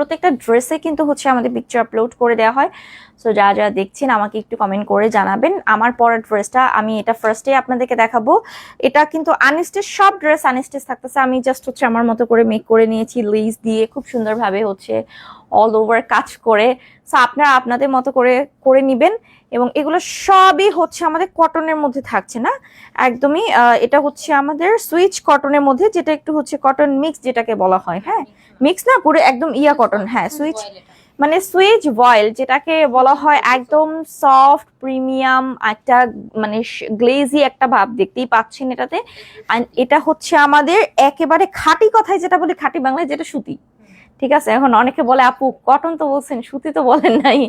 প্রত্যেকটা ড্রেসে কিন্তু হচ্ছে আমাদের পিকচার আপলোড করে দেওয়া হয়। সো যা যা দেখছেন আমাকে একটু কমেন্ট করে জানাবেন। আমার পরের ড্রেসটা আমি এটা ফার্স্টে আপনাদেরকে দেখাবো। এটা কিন্তু আনস্টেজ সব ড্রেস আনস্টেজ থাকতেছে। আমি জাস্ট হচ্ছে আমার মতো করে মেক করে নিয়েছি লেস দিয়ে খুব সুন্দরভাবে হচ্ছে অল ওভার কাজ করে। সো আপনারা আপনাদের মতো করে করে নিবেন এবং এগুলো সবই হচ্ছে আমাদের কটনের মধ্যে থাকছে না? একদমই এটা হচ্ছে আমাদের সুইচ কটনের মধ্যে, যেটা একটু হচ্ছে কটন মিক্স যেটাকে বলা হয় হ্যাঁ? মিক্স না পুরো একদম ইয়া কটন হ্যাঁ সুইচ মানে সুইচ ভয়েল যেটাকে বলা হয় একদম সফট প্রিমিয়াম একটা মানে গ্লেজি একটা ভাব দেখতেই পাচ্ছেন এটাতে। এটা হচ্ছে আমাদের একেবারে খাঁটি কথায় যেটা বলি খাঁটি বাংলায় যেটা সুতি। ঠিক আছে? এখন অনেকে বলে আপু কটন তো বলছেন সুতি তো বলেন নাই।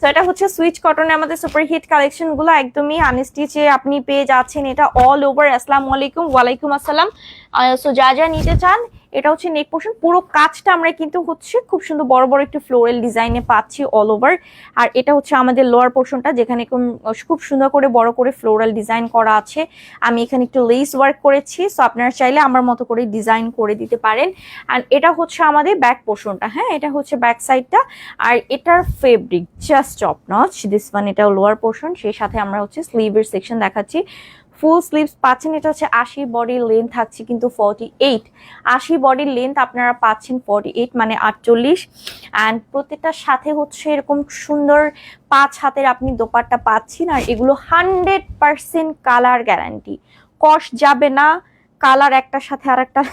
তো এটা হচ্ছে সুইচ কটনে আমাদের সুপার হিট কালেকশনগুলো একদমই আনস্টিচে আপনি পেয়ে যাচ্ছেন, এটা অল ওভার আসসালামু আলাইকুম, ওয়ালাইকুম আসসালাম। সো যা যা নিতে চান, এটা হচ্ছে নেক পোর্শন পুরো কাজটা আমরা কিন্তু হচ্ছে খুব সুন্দর বড় বড় একটু ফ্লোরাল ডিজাইনে পাচ্ছি অল ওভার আর এটা হচ্ছে আমাদের লোয়ার পোর্শনটা যেখানে খুব সুন্দর করে বড় করে ফ্লোরাল ডিজাইন করা আছে। আমি এখানে একটু লেস ওয়ার্ক করেছি সো আপনারা চাইলে আমার মতো করে ডিজাইন করে দিতে পারেন। আর এটা হচ্ছে আমাদের ব্যাক পোর্শনটা হ্যাঁ? এটা হচ্ছে ব্যাক সাইডটা আর এটার fabric just top notch this one এটা লোয়ার পোর্শন সেই সাথে আমরা হচ্ছে স্লিভের সেকশন দেখাচ্ছি। ফুল স্লিভস পাচ্ছেন এটা হচ্ছে আশি বডি লেন্থ থাকছে কিন্তু ফর্টি এইট আশি বডির লেন্থ আপনারা পাচ্ছেন ফর্টি এইট মানে আটচল্লিশ। অ্যান্ড প্রত্যেকটার সাথে হচ্ছে এরকম সুন্দর পাঁচ হাতের আপনি দোপাট্টা পাচ্ছেন আর এগুলো হান্ড্রেড পার্সেন্ট কালার গ্যারান্টি কষ যাবে না কালার একটার সাথে আর একটা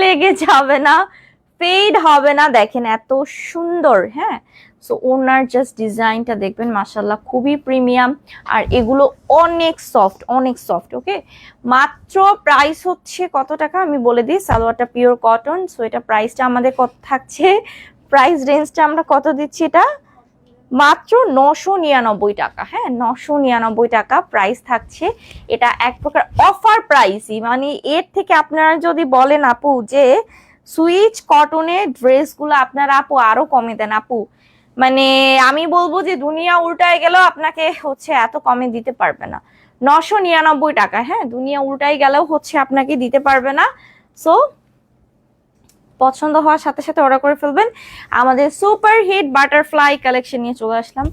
লেগে যাবে না। ফেড হবে না, দেখেন এত সুন্দর হ্যাঁ? সো ওনার জাস্ট ডিজাইনটা দেখবেন মাসাল্লাহ খুবই প্রিমিয়াম আর এগুলো অনেক সফট অনেক সফট ওকে মাত্র প্রাইস হচ্ছে কত টাকা? আমি বলে দিই, সালোয়ারটা পিওর কটন সো এটা প্রাইসটা আমাদের কত থাকছে? প্রাইস রেঞ্জটা আমরা কত দিচ্ছি এটা? মাত্র নশো নিরানব্বই টাকা হ্যাঁ? নশো নিরানব্বই টাকা প্রাইস থাকছে। এটা এক প্রকার অফার প্রাইসই মানে এর থেকে আপনারা যদি বলেন আপু যে সুইচ কটনের ড্রেসগুলো আপনারা আপু আরও কমে দেন, আপু। মানে আমি বলব যে দুনিয়া উল্টায় গেলেও আপনাকে হচ্ছে এত কমে দিতে পারবে না। নশো নিরানব্বই টাকা হ্যাঁ? দুনিয়া উল্টায় গেলেও হচ্ছে আপনাকে দিতে পারবে না। সো পছন্দ হওয়ার সাথে সাথে অর্ডার করে ফেলবেন। আমাদের সুপার হিট বাটারফ্লাই কালেকশন নিয়ে চলে আসলাম।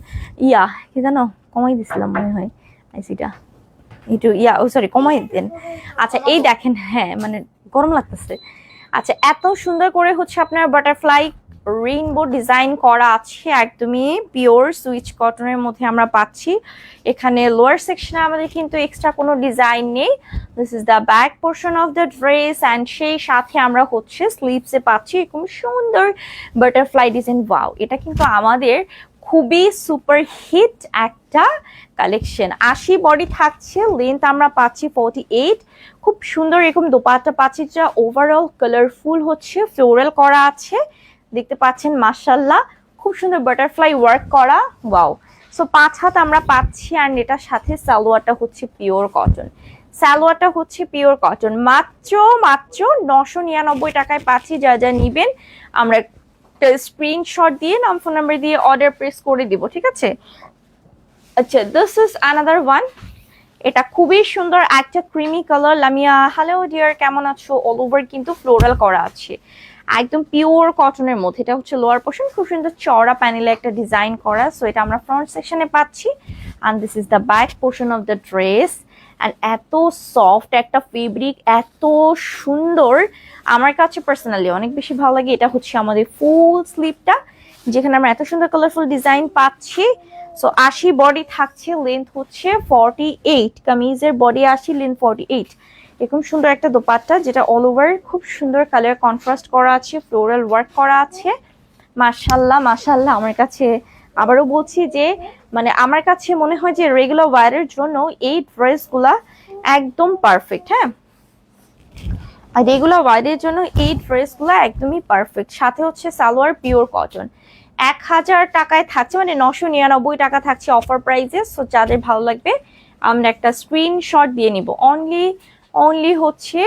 ইয়া, কি জানো? কমাই দিছিলাম মনে হয় আইসিটা একটু ইয়া, ও সরি কমাই দেন। আচ্ছা এই দেখেন হ্যাঁ মানে গরম লাগতেছে। আচ্ছা এত সুন্দর করে হচ্ছে আপনার বাটারফ্লাই রেইনবো ডিজাইন করা আছে, একদমই পিওর সুইচ কটনের মধ্যে আমরা পাচ্ছি। এখানে লোয়ার সেকশনে আমাদের কিন্তু এক্সট্রা কোনো ডিজাইন নেই। This is the back portion of the dress and সেই সাথে আমরা হচ্ছে স্লিভসে পাচ্ছি। এরকম সুন্দর বাটারফ্লাই ডিজাইন ওয়াও এটা কিন্তু আমাদের খুবই সুপার হিট একটা কালেকশন আশি বডি থাকছে লেন্থ আমরা পাচ্ছি ফোর্টি এইট খুব সুন্দর এরকম দোপাট্টা পাচ্ছি যা ওভারঅল কালারফুল হচ্ছে ফ্লোরাল করা আছে। দেখতে পাচ্ছেন মার্শাল্লাহ খুব সুন্দর বাটারফ্লাই ওয়ার্ক করা ওয়াও সো পাঁচ হাত আমরা পাচ্ছি আর এটার সাথে সালোয়ারটা হচ্ছে পিওর কটন সালোয়ারটা হচ্ছে পিওর কটন মাত্র মাত্র নশো নিরানব্বই টাকায় পাচ্ছি, যা যা নিবেন, আমরা স্ক্রিনশট দিয়ে, নাম ফোন নাম্বার দিয়ে অর্ডার প্রেস করে দিব, ঠিক আছে? আচ্ছা দিস ইজ আনাদার ওয়ান এটা খুবই সুন্দর, একটা creamy colour Lamia hello dear কেমন আছো? অল ওভার কিন্তু ফ্লোরাল করা আছে। একদম পিওর কটনের মধ্যে। এটা হচ্ছে লোয়ার পোর্শন খুব সুন্দর চওড়া প্যানেলে একটা ডিজাইন করা। সো এটা আমরা ফ্রন্ট সেকশনে পাচ্ছি। And this is the back portion of the dress and এত সফট একটা ফেব্রিক এত সুন্দর। আমার কাছে পার্সোনালি অনেক বেশি ভালো লাগে। এটা হচ্ছে আমাদের ফুল স্লিপটা যেখানে আমরা এত সুন্দর কালারফুল ডিজাইন পাচ্ছি। সো আশি বডি থাকছে লেন্থ হচ্ছে ফর্টি এইট কামিজের বডি আশি লেন্থ ফর্টি এইট এরকম সুন্দর একটা দোপাট্টা যেটা অল ওভার খুব সুন্দর কালার কন্ট্রাস্ট করা আছে ফ্লোরাল ওয়ার্ক করা আছে। মাশাল্লাহ মাশাল্লাহ আমার কাছে আবারও বলছি যে মানে আমার কাছে মনে হয় যে রেগুলার ওয়ারের জন্য এই ড্রেসগুলা একদম পারফেক্ট হ্যাঁ? আর রেগুলার ওয়ারের জন্য এই ড্রেসগুলো একদমই পারফেক্ট সাথে হচ্ছে সালোয়ার পিওর কটন এক হাজার টাকায় থাকছে মানে নশো নিরানব্বই টাকা থাকছে অফার প্রাইসে সো যাদের ভালো লাগবে, আমরা একটা স্ক্রিনশট দিয়ে নিব। অনলি অনলি হচ্ছে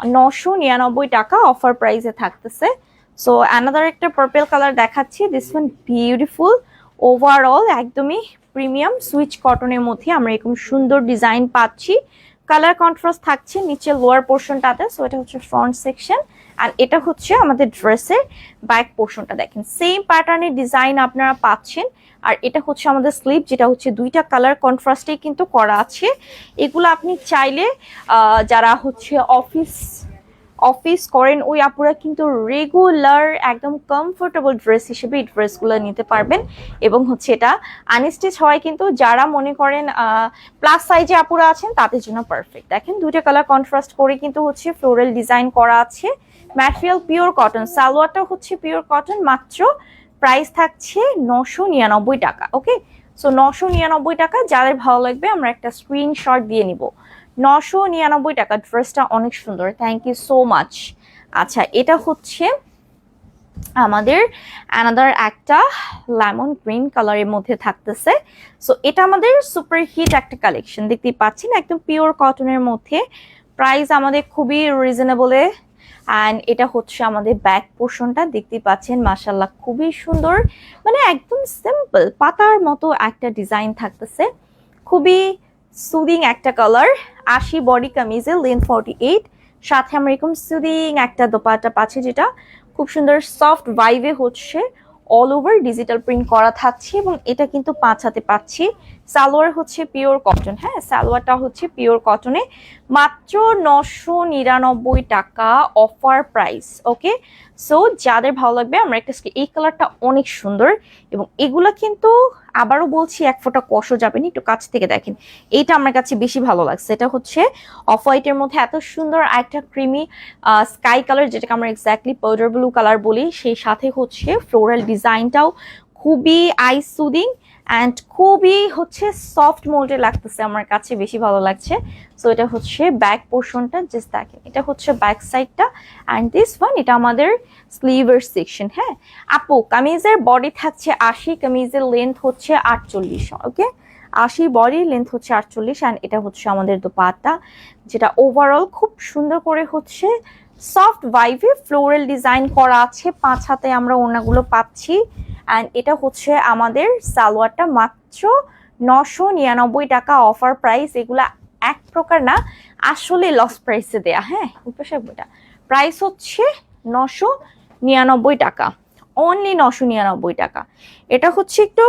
নশো নিরানব্বই টাকা অফার প্রাইসে থাকতেছে। সো অ্যানাদার একটা পার্পেল কালার দেখাচ্ছি দিস ওয়ান বিউটিফুল ওভারঅল একদমই প্রিমিয়াম সুইচ কটনের মধ্যে আমরা এরকম সুন্দর ডিজাইন পাচ্ছি। কালার কন্ট্রাস্ট থাকছে নিচে লোয়ার পোর্শনটাতে সো এটা হচ্ছে ফ্রন্ট সেকশন আর এটা হচ্ছে আমাদের ড্রেসের ব্যাক পোর্শনটা দেখেন সেম প্যাটার্নের ডিজাইন আপনারা পাচ্ছেন, আর এটা হচ্ছে আমাদের স্লিপ যেটা হচ্ছে দুইটা কালার কন্ট্রাস্টেই কিন্তু করা আছে। এগুলো আপনি চাইলে যারা হচ্ছে অফিস অফিস করেন, ওই আপুরা কিন্তু রেগুলার একদম কমফোর্টেবল ড্রেস হিসেবে এই ড্রেসগুলো নিতে পারবেন। এবং হচ্ছে এটা আনস্টিচ হয় কিন্তু যারা মনে করেন প্লাস সাইজে আপুরা আছেন, তাদের জন্য পারফেক্ট দেখেন, দুইটা কালার কন্ট্রাস্ট করে কিন্তু হচ্ছে ফ্লোরাল ডিজাইন করা আছে। ম্যাটেরিয়াল পিওর কটন সালোয়ারটা হচ্ছে পিওর কটন মাত্র প্রাইস থাকছে নশো নিরানব্বই টাকা ওকে সো নশো নিরানব্বই টাকা, যাদের ভালো লাগবে আমরা একটা স্ক্রিনশট দিয়ে নিব। নশো নিরানব্বই টাকা। ড্রেসটা অনেক সুন্দর। থ্যাংক ইউ সো মাচ আচ্ছা এটা হচ্ছে আমাদের অ্যানাদার একটা লেমন গ্রিন কালারের মধ্যে থাকতেছে। সো এটা আমাদের সুপার হিট একটা কালেকশন দেখতেই পাচ্ছেন, একদম পিওর কটনের মধ্যে। প্রাইস আমাদের খুবই রিজনেবলে অ্যান্ড এটা হচ্ছে আমাদের ব্যাক পোর্শনটা দেখতেই পাচ্ছেন মাসাল্লাহ খুবই সুন্দর। মানে একদম সিম্পল পাতার মতো একটা ডিজাইন থাকতেছে। খুবই সুদিং একটা কালার আশি বডি কামিজে লেন ফর্টি এইট সাথে আমরা এরকম সুদিং একটা দোপাটা পাচ্ছি যেটা খুব সুন্দর সফট ভাইভে হচ্ছে। অল ওভার ডিজিটাল প্রিন্ট করা থাকছে এবং এটা কিন্তু পাঁচ হাতে পাচ্ছি। সালোয়ার হচ্ছে পিওর কটন হ্যাঁ? সালোয়ারটা হচ্ছে পিওর কটনে। মাত্র নশো নিরানব্বই টাকা অফার প্রাইস, ওকে? সো, যাদের ভালো লাগবে, আমরা একটা এই কালারটা অনেক সুন্দর। এবং এগুলা কিন্তু আবারও বলছি, এক ফোঁটা কষও যাবেন একটু কাছ থেকে দেখেন। এইটা আমার কাছে বেশি ভালো লাগছে। এটা হচ্ছে অফ হোয়াইটের মধ্যে এত সুন্দর একটা ক্রিমি স্কাই কালার, যেটাকে আমরা এক্স্যাক্টলি পাউডার ব্লু কালার বলি। সেই সাথে হচ্ছে ফ্লোরাল ডিজাইনটাও খুবই আই সুদিং অ্যান্ড খুবই হচ্ছে সফট মোল্ডে লাগতেছে আমার কাছে, বেশি ভালো লাগছে। সো এটা হচ্ছে ব্যাক পোর্শনটা জাস্ট দেখেন। এটা হচ্ছে ব্যাক সাইডটা অ্যান্ড দিস ওয়ান এটা আমাদের স্লিভের সেকশন হ্যাঁ? আপু, কামিজের বডি থাকছে আশি, কামিজের লেন্থ হচ্ছে আটচল্লিশ ওকে আশি বডি লেন্থ হচ্ছে আটচল্লিশ অ্যান্ড এটা হচ্ছে আমাদের দোপাট্টা, যেটা ওভারঅল খুব সুন্দর করে হচ্ছে সফট ভাইভে ফ্লোরাল ডিজাইন করা আছে। পাঁচ হাতে আমরা ওনাগুলো পাচ্ছি। অ্যান্ড এটা হচ্ছে আমাদের সালোয়ারটা মাত্র নশো নিরানব্বই টাকা অফার প্রাইস এগুলা এক প্রকার না, আসলে লস প্রাইসে দেয়া হ্যাঁ? উপসাগটা প্রাইস হচ্ছে নশো নিরানব্বই টাকা। অনলি নশো নিরানব্বই টাকা। এটা হচ্ছে একটু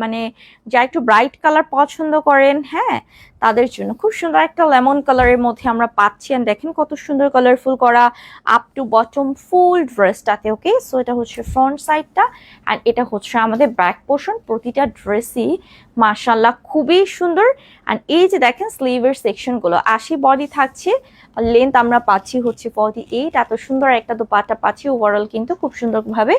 মানে যা একটু ব্রাইট কালার পছন্দ করেন হ্যাঁ? তাদের জন্য। খুব সুন্দর একটা লেমন কালারের মধ্যে আমরা পাচ্ছি। And দেখেন কত সুন্দর কালারফুল করা আপ টু বটম ফুল ড্রেসটাতে ওকে সো এটা হচ্ছে ফ্রন্ট সাইডটা অ্যান্ড এটা হচ্ছে আমাদের ব্যাক পোর্শন প্রতিটা ড্রেসই মার্শাল্লাহ খুবই সুন্দর। অ্যান্ড এই যে দেখেন স্লিভের সেকশনগুলো আশি বডি থাকছে। লেন্থ আমরা পাচ্ছি হচ্ছে ফর্টি এইট এত সুন্দর একটা দোপাট্টা পাচ্ছি। ওভারঅল কিন্তু খুব সুন্দরভাবে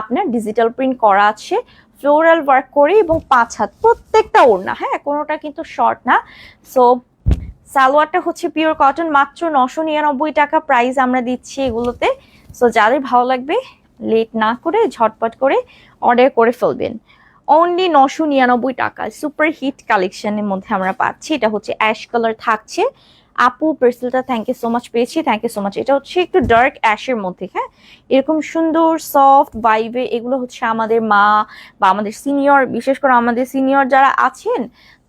আপনার ডিজিটাল প্রিন্ট করা আছে। ফ্লোরাল ওয়ার্ক করে এবং পাঁচ হাত, প্রত্যেকটা ওড়না হ্যাঁ কোনোটা কিন্তু শর্ট না। সো সালোয়ারটা হচ্ছে পিওর কটন মাত্র নশো নিরানব্বই টাকা প্রাইস আমরা দিচ্ছি এগুলোতে। সো যাদের ভালো লাগবে লেট না করে ঝটপট করে অর্ডার করে ফেলবেন। অনলি নশো নিরানব্বই টাকা সুপার হিট কালেকশনের মধ্যে আমরা পাচ্ছি। এটা হচ্ছে অ্যাশ কালার থাকছে। আপু পেন্সিলটা থ্যাংক ইউ সো মাচ পেয়েছি থ্যাংক ইউ সো মাচ এটা হচ্ছে একটু ডার্ক অ্যাশের মধ্যে হ্যাঁ? এরকম সুন্দর সফট ভাইবে এগুলো হচ্ছে আমাদের মা বা আমাদের সিনিয়র বিশেষ করে আমাদের সিনিয়র যারা আছেন,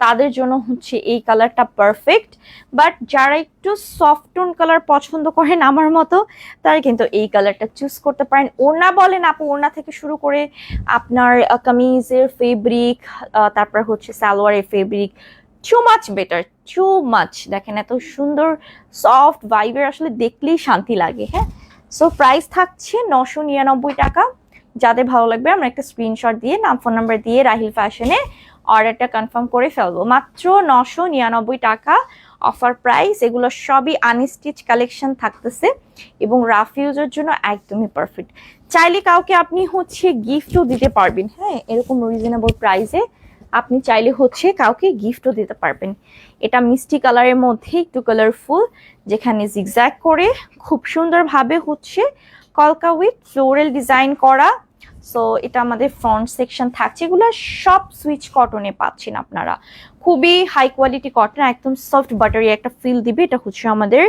তাদের জন্য হচ্ছে এই কালারটা পারফেক্ট বাট যারা একটু সফট টোন কালার পছন্দ করেন আমার মতো, তারা কিন্তু এই কালারটা চুজ করতে পারেন। ওড়না বলেন আপু, ওড়না থেকে শুরু করে আপনার কামিজের ফেব্রিক তারপর হচ্ছে সালোয়ারের fabric too much better too much দেখেন, এত সুন্দর সফট ভাইবের আসলে দেখলেই শান্তি লাগে হ্যাঁ? সো প্রাইস থাকছে নশো নিরানব্বই টাকা। যাদের ভালো লাগবে, আমরা একটা স্ক্রিনশট দিয়ে, নাম ফোন নাম্বার দিয়ে রাহিল ফ্যাশনে অর্ডারটা কনফার্ম করে ফেলব। মাত্র নশো নিরানব্বই টাকা অফার প্রাইস এগুলো সবই আনস্টিচ কালেকশন থাকতেছে এবং রাফ ইউজের জন্য একদমই পারফেক্ট চাইলে কাউকে আপনি হচ্ছে গিফটও দিতে পারবেন হ্যাঁ? এরকম রিজনেবল প্রাইসে আপনি চাইলে হচ্ছে কাউকে গিফটও দিতে পারবেন। এটা মিষ্টি কালারের মধ্যে একটু কালারফুল যেখানে জিগজ্যাগ করে খুব সুন্দরভাবে হচ্ছে কলকা উইথ ফ্লোরাল ডিজাইন করা সো এটা আমাদের ফ্রন্ট সেকশন থাকছে। এগুলো সব সুইচ কটনে পাচ্ছেন আপনারা। খুবই হাই কোয়ালিটি কটন একদম সফট বাটারি একটা ফিল দিবে। এটা হচ্ছে আমাদের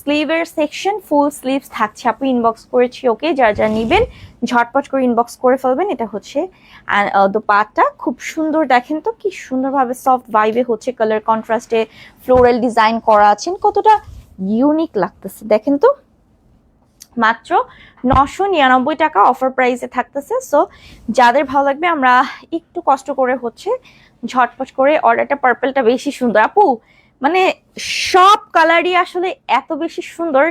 স্লিভের সেকশন ফুল স্লিভস থাকছে। আপনি ইনবক্স করেছি ওকে যা যা নেবেন, ঝটপট করে ইনবক্স করে ফেলবেন। এটা হচ্ছে দোপাট্টা। খুব সুন্দর দেখেন তো, কি সুন্দরভাবে সফট ভাইবে হচ্ছে। কালার কন্ট্রাস্টে ফ্লোরাল ডিজাইন করা আছেন। কতটা ইউনিক লাগতেছে, দেখেন তো। মাত্র নশো নিরানব্বই টাকা অফার প্রাইসে থাকতেছে। সো যাদের ভালো লাগবে, আমরা একটু কষ্ট করে হচ্ছে ঝটপট করে অর্ডারটা পার্পেলটা বেশি সুন্দর। আপু মানে সব কালারই আসলে এত বেশি সুন্দর।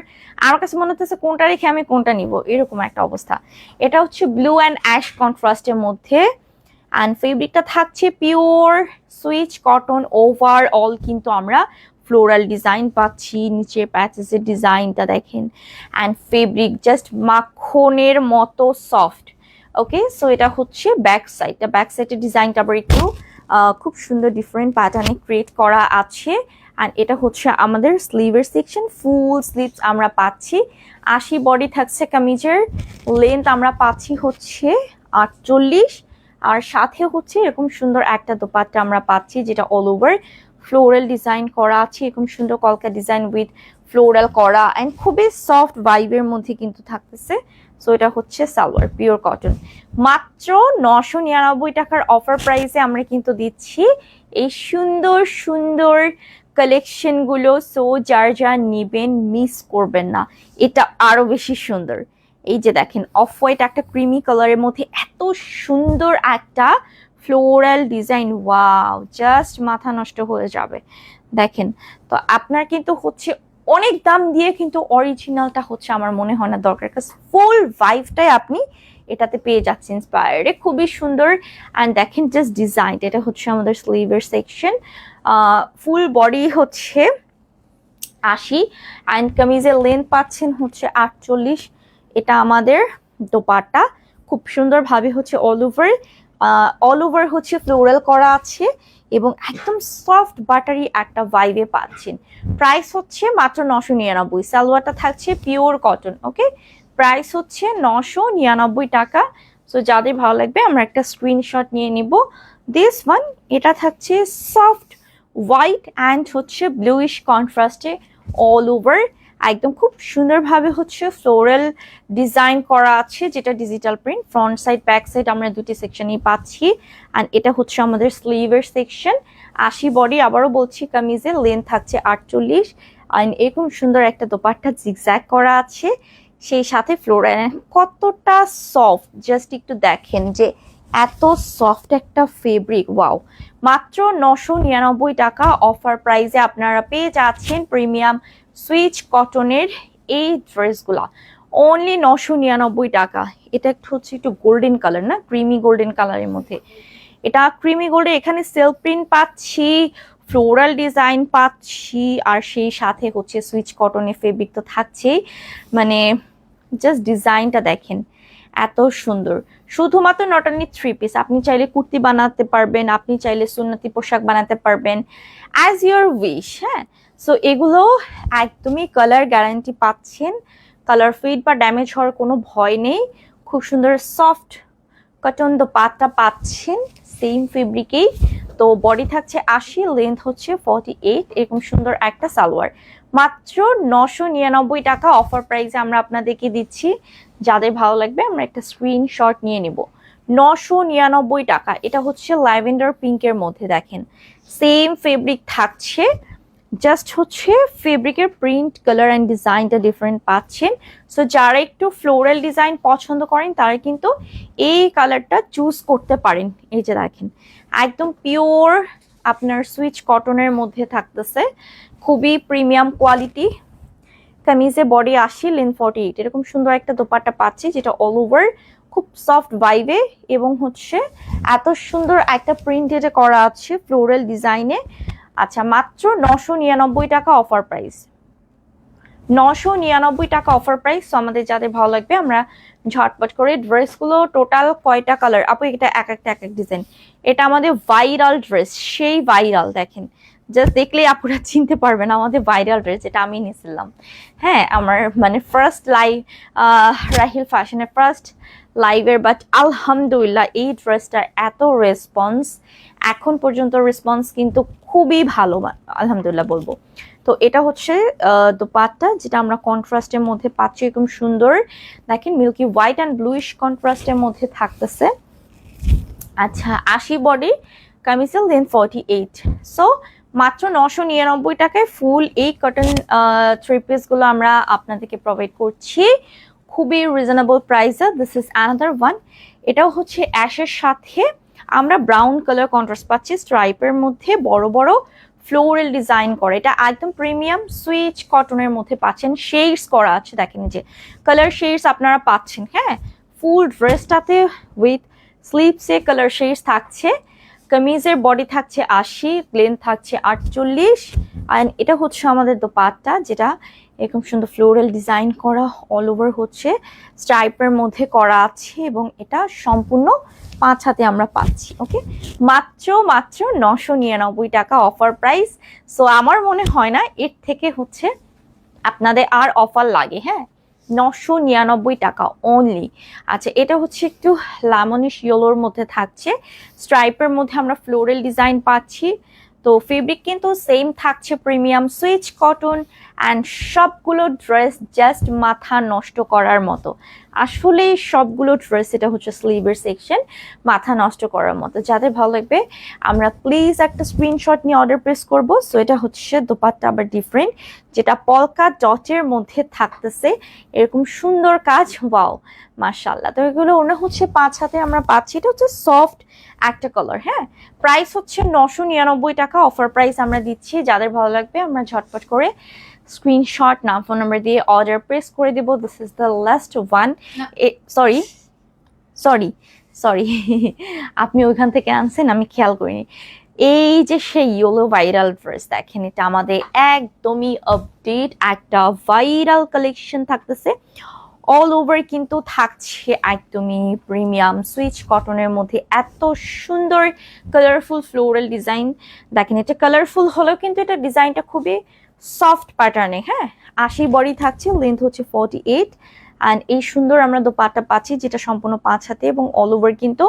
আমার কাছে মনে হচ্ছে কোনটা রেখে আমি কোনটা নিব, এরকম একটা অবস্থা। এটা হচ্ছে ব্লু অ্যান্ড অ্যাশ কন্ট্রাস্টের মধ্যে। অ্যান্ড ফেব্রিকটা থাকছে pure Swiss cotton over all কিন্তু আমরা ফ্লোরাল ডিজাইন পাচ্ছি, নিচে প্যাচেসের ডিজাইনটা দেখেন। অ্যান্ড ফেব্রিক জাস্ট মাখনের মতো সফট ওকে সো এটা হচ্ছে ব্যাক সাইডটা ব্যাক সাইডের ডিজাইনটা আবার একটু খুব সুন্দর ডিফারেন্ট প্যাটার্নে ক্রিয়েট করা আছে। অ্যান্ড এটা হচ্ছে আমাদের স্লিভের সেকশন ফুল স্লিভস আমরা পাচ্ছি। আশি বডি থাকছে কামিজের লেন্থ আমরা পাচ্ছি হচ্ছে আটচল্লিশ। আর সাথে হচ্ছে এরকম সুন্দর একটা দোপাট্টা আমরা পাচ্ছি, যেটা অল ওভার ফ্লোরাল ডিজাইন করা আছে, এরকম সুন্দর কলকা ডিজাইন উইথ ফ্লোরাল করা অ্যান্ড খুবই সফট ভাইবের মধ্যে কিন্তু থাকতেছে। সো এটা হচ্ছে সালোয়ার পিওর কটন মাত্র নশো নিরানব্বই টাকার অফার প্রাইসে আমরা কিন্তু দিচ্ছি এই সুন্দর সুন্দর কালেকশনগুলো সো যার যা নেবেন মিস করবেন না। এটা আরও বেশি সুন্দর। এই যে দেখেন অফ হোয়াইট একটা ক্রিমি কালারের মধ্যে এত সুন্দর একটা ফ্লোরাল ডিজাইন, ওয়াও, জাস্ট মাথা নষ্ট হয়ে যাবে। দেখেন, তো আপনার কিন্তু হচ্ছে অনেক দাম দিয়ে কিন্তু অরিজিনালটা হচ্ছে আমার মনে হয় না দরকার। ফুল ভাইভটাই আপনি এটাতে পেয়ে যাচ্ছেন ইন্সপায়ার্ডে খুবই সুন্দর। অ্যান্ড দেখেন জাস্ট ডিজাইন এটা হচ্ছে আমাদের স্লিভের সেকশন ফুল বডি হচ্ছে আশি। অ্যান্ড কামিজের লেন্থ পাচ্ছেন হচ্ছে আটচল্লিশ। এটা আমাদের দোপাট্টা। খুব সুন্দরভাবে হচ্ছে অল ওভার অল ওভার হচ্ছে ফ্লোরাল করা আছে এবং একদম সফট বাটারি একটা ভাইবে পাচ্ছেন। প্রাইস হচ্ছে মাত্র নশো নিরানব্বই। সালোয়ারটা থাকছে পিওর কটন ওকে প্রাইস হচ্ছে নশো নিরানব্বই টাকা। সো যাদের ভালো লাগবে, আমরা একটা স্ক্রিনশট নিয়ে নিব। দিস ওয়ান এটা থাকছে সফট হোয়াইট অ্যান্ড হচ্ছে ব্লুইশ কন্ট্রাস্টে অল ওভার একদম খুব সুন্দরভাবে হচ্ছে ফ্লোরাল ডিজাইন করা আছে, যেটা digital print front side back side আমরা দুটি সেকশনই পাচ্ছি। অ্যান্ড এটা হচ্ছে আমাদের স্লিভের সেকশন আশি বডি আবারও বলছি কামিজের লেন্থ থাকছে আটচল্লিশ। অ্যান্ড এরকম সুন্দর একটা দোপাট্টা জিগজ্যাগ করা আছে। সেই সাথে ফ্লোরাল কতটা সফট জাস্ট একটু দেখেন যে এত সফট একটা ফেব্রিক ওয়াও মাত্র নশো নিরানব্বই টাকা অফার প্রাইসে আপনারা পেয়ে যাচ্ছেন প্রিমিয়াম সুইচ কটনের এই ড্রেসগুলা। অনলি নশো নিরানব্বই টাকা। এটা একটু হচ্ছে একটু গোল্ডেন কালার না? ক্রিমি গোল্ডেন কালারের মধ্যে। এটা ক্রিমি গোল্ডে এখানে সেলফ প্রিন্ট পাচ্ছি ফ্লোরাল ডিজাইন পাচ্ছি, আর সেই সাথে হচ্ছে সুইচ কটনের ফেব্রিক তো থাকছেই। মানে জাস্ট ডিজাইনটা দেখেন, এত সুন্দর। শুধুমাত্র নট অনলি থ্রি পিস আপনি চাইলে কুর্তি বানাতে পারবেন, আপনি চাইলে সুন্নতি পোশাক বানাতে পারবেন। অ্যাজ ইয়োর উইশ হ্যাঁ? সো এগুলো একদমই কালার গ্যারান্টি পাচ্ছেন। কালার ফিড বা ড্যামেজ হওয়ার কোনো ভয় নেই। খুব সুন্দর সফট কটন পাতটা পাচ্ছেন। সেম ফেব্রিকেই তো বডি থাকছে আশি লেন্থ হচ্ছে ফর্টি এইট এরকম সুন্দর একটা সালোয়ার। মাত্র নশো নিরানব্বই টাকা অফার প্রাইসে আমরা আপনাদেরকে দিচ্ছি। যাদের ভালো লাগবে, আমরা একটা স্ক্রিনশট নিয়ে নিব। নশো নিরানব্বই টাকা। এটা হচ্ছে ল্যাভেন্ডার পিঙ্কের মধ্যে দেখেন। সেম ফেব্রিক থাকছে। জাস্ট হচ্ছে ফেব্রিকের প্রিন্ট কালার অ্যান্ড ডিজাইনটা ডিফারেন্ট পাচ্ছেন। সো যারা একটু ফ্লোরাল ডিজাইন পছন্দ করেন, তারা কিন্তু এই কালারটা চুজ করতে পারেন। এই যে দেখেন, একদম পিওর আপনার সুইচ কটনের মধ্যে থাকতেছে। খুবই প্রিমিয়াম কোয়ালিটি কামিজে বডি আশি লেন ফর্টি এইট এরকম সুন্দর একটা দোপাট্টা পাচ্ছি, যেটা অল ওভার খুব সফট ভাইবে এবং হচ্ছে এত সুন্দর একটা প্রিন্টেড করা আছে ফ্লোরাল ডিজাইনে আচ্ছা মাত্র নশো নিরানব্বই টাকা অফার প্রাইস নশো নিরানব্বই টাকা অফার প্রাইস তো আমাদের যাদের ভালো লাগবে, আমরা ঝটপট করে ড্রেসগুলো টোটাল কয়টা কালার আপু, এটা এক একটা, এক এক ডিজাইন এটা আমাদের ভাইরাল ড্রেস সেই ভাইরাল দেখেন। জাস্ট দেখলেই আপুরা চিনতে পারবেন আমাদের ভাইরাল ড্রেস যেটা আমি নিয়েছিলাম হ্যাঁ আমার মানে ফার্স্ট লাইভ রাহিল ফ্যাশনের ফার্স্ট লাইভের বাট আলহামদুলিল্লাহ, এই ড্রেসটার এত রেসপন্স এখন পর্যন্ত রেসপন্স কিন্তু খুবই ভালো, আলহামদুলিল্লাহ বলব। তো এটা হচ্ছে দোপাট্টা, যেটা আমরা কন্ট্রাস্টের মধ্যে পাচ্ছি এরকম সুন্দর। দেখেন মিল্কি হোয়াইট অ্যান্ড ব্লুইশ কন্ট্রাস্টের মধ্যে থাকতেছে। আচ্ছা আশি বডি কামিজেল দেন ফর্টি এইট সো মাত্র নশো নিরানব্বই টাকায় ফুল এই কটন থ্রি পিসগুলো আমরা আপনাদেরকে প্রোভাইড করছি। খুবই রিজনেবল প্রাইসে দিস ইজ অ্যানাদার ওয়ান এটাও হচ্ছে অ্যাশের সাথে। আমরা ব্রাউন কালার কন্ট্রাস্ট পাচ্ছি স্ট্রাইপের মধ্যে বড় বড় ফ্লোরাল ডিজাইন করা। এটা একদম প্রিমিয়াম সুইচ কটনের মধ্যে পাচ্ছেন। শেডস করা আছে, দেখেন যে। কালার শেডস আপনারা পাচ্ছেন হ্যাঁ? ফুল ড্রেসটাতে উইথ স্লিভসে কালার শেডস থাকছে। কামিজের বডি থাকছে আশি লেন্থ থাকছে আটচল্লিশ। অ্যান্ড এটা হচ্ছে আমাদের দোপাট্টা, যেটা এরকম সুন্দর ফ্লোরাল ডিজাইন করা অল ওভার হচ্ছে। স্ট্রাইপের মধ্যে করা আছে এবং এটা সম্পূর্ণ পাঁচ হাতে আমরা পাচ্ছি ওকে মাত্র মাত্র নশো নিরানব্বই টাকা অফার প্রাইস সো আমার মনে হয় না এর থেকে হচ্ছে আপনাদের আর অফার লাগে হ্যাঁ? নশো নিরানব্বই টাকা অনলি আচ্ছা এটা হচ্ছে একটু লামনিশ ইয়েলোর মধ্যে থাকছে। স্ট্রাইপের মধ্যে আমরা ফ্লোরাল ডিজাইন পাচ্ছি। তো ফেব্রিক কিন্তু সেম থাকছে প্রিমিয়াম সুইচ কটন অ্যান্ড সবগুলো ড্রেস জাস্ট মাথা নষ্ট করার মতো। আসলে সবগুলো ড্রেস এটা হচ্ছে স্লিভের সেকশন মাথা নষ্ট করার মতো। যাদের ভালো লাগবে, আমরা প্লিজ একটা স্ক্রিনশট নিয়ে অর্ডার প্রেস করব। সো এটা হচ্ছে দোপাট্টা আবার ডিফারেন্ট যেটা পলকা ডটের মধ্যে থাকতেছে। এরকম সুন্দর কাজ ওয়াও মাশাল্লাহ তো এগুলো ওনা হচ্ছে পাঁচ হাতে আমরা পাচ্ছি। এটা হচ্ছে সফট একটা কালার হ্যাঁ? প্রাইস হচ্ছে নশো নিরানব্বই টাকা। অফার প্রাইস আমরা দিচ্ছি। যাদের ভালো লাগবে, আমরা ঝটপট করে স্ক্রিনশট নাম ফোন নাম্বার দিয়ে অর্ডার প্রেস করে দেবো। This is the last one. Sorry sorry sorry আপনি ওইখান থেকে আনছেন আমি খেয়াল করিনি। এই যে সেই ইয়েলো ভাইরাল ড্রেস দেখেন এটা আমাদের একদমই আপডেট একটা ভাইরাল কালেকশন থাকতেছে। অল ওভার কিন্তু থাকছে একদমই প্রিমিয়াম সুইচ কটনের মধ্যে এত সুন্দর কালারফুল ফ্লোরাল ডিজাইন দেখেন এটা কালারফুল হলেও কিন্তু এটা ডিজাইনটা খুবই সফট প্যাটার্নে হ্যাঁ? আশি বডি থাকছে লেন্থ হচ্ছে ফর্টি এইট অ্যান্ড এই সুন্দর আমরা দোপাট্টা পাচ্ছি, যেটা সম্পূর্ণ পাঁচ হাতে এবং অল ওভার কিন্তু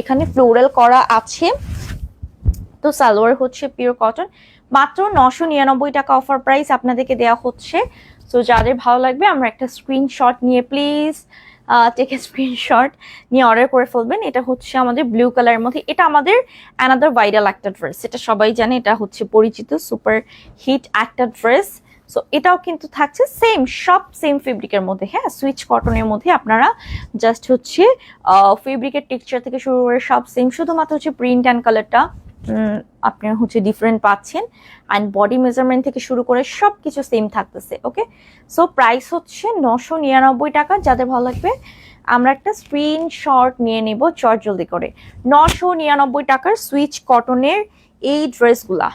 এখানে ফ্লোরাল করা আছে। তো সালোয়ার হচ্ছে পিওর কটন মাত্র নশো নিরানব্বই টাকা অফার প্রাইস আপনাদেরকে দেওয়া হচ্ছে। সো যাদের ভালো লাগবে, আমরা একটা স্ক্রিনশট নিয়ে প্লিজ টেক এ স্ক্রিনশট নিয়ে অর্ডার করে ফেলবেন। এটা হচ্ছে আমাদের ব্লু কালারের মধ্যে। এটা আমাদের অ্যানাদার ভাইরাল একটা ড্রেস এটা সবাই জানে, এটা হচ্ছে পরিচিত সুপার হিট একটা ড্রেস সো এটাও কিন্তু থাকছে সেম সব সেম ফেব্রিকের মধ্যে। হ্যাঁ সুইচ কটনের মধ্যে আপনারা জাস্ট হচ্ছে ফেব্রিকের টেক্সচার থেকে শুরু করে সব সেম শুধুমাত্র হচ্ছে প্রিন্ট অ্যান্ড কালারটা আপনি হচ্ছে ডিফারেন্ট পাচ্ছেন অ্যান্ড বডি মেজারমেন্ট থেকে শুরু করে সব কিছু সেম থাকতেছে ওকে সো প্রাইস হচ্ছে নশো নিরানব্বই টাকা, যাদের ভালো লাগবে, আমরা একটা স্ক্রিনশট নিয়ে নিব চট জলদি করে। নশো নিরানব্বই টাকার সুইচ কটনের এই ড্রেসগুলা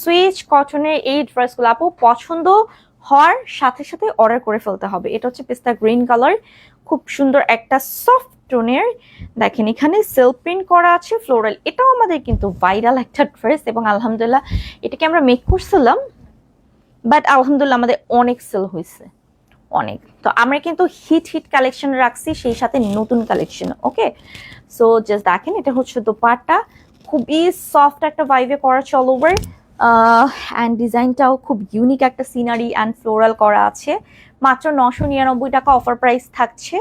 সুইচ কটনের এই ড্রেসগুলো আপু পছন্দ হওয়ার সাথে সাথে অর্ডার করে ফেলতে হবে। এটা হচ্ছে পেস্তা গ্রিন কালার খুব সুন্দর একটা সফট টোনের দেখেন এখানে সেলফ প্রিন্ট করা আছে ফ্লোরাল এটাও আমাদের কিন্তু ভাইরাল একটা ড্রেস এবং আলহামদুলিল্লাহ এটাকে আমরা মেক করছিলাম বাট আলহামদুলিল্লাহ আমাদের অনেক সেল হয়েছে, অনেক। তো আমরা কিন্তু হিট হিট কালেকশন রাখছি, সেই সাথে নতুন কালেকশন ওকে সো জাস্ট দেখেন এটা হচ্ছে দোপাট্টা, খুবই সফট একটা ভাইভে করা চল ওভার অ্যান্ড ডিজাইনটাও খুব ইউনিক একটা সিনারি অ্যান্ড ফ্লোরাল করা আছে। মাত্র নশো নিরানব্বই টাকা অফার প্রাইস থাকছে।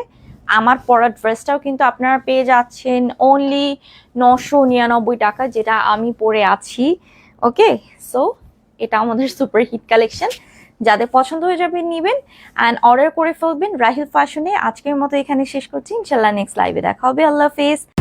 আমার পরা ড্রেসটাও কিন্তু আপনারা পেয়ে যাচ্ছেন অনলি নশো নিরানব্বই টাকা, যেটা আমি পরে আছি ওকে সো এটা আমাদের সুপার হিট কালেকশন যাদের পছন্দ হয়ে যাবে, নেবেন অ্যান্ড অর্ডার করে ফেলবেন রাহিল ফ্যাশনে আজকের মতো এখানে শেষ করছি। ইনশাল্লাহ নেক্সট লাইভে দেখা হবে। আল্লাহ হাফেজ।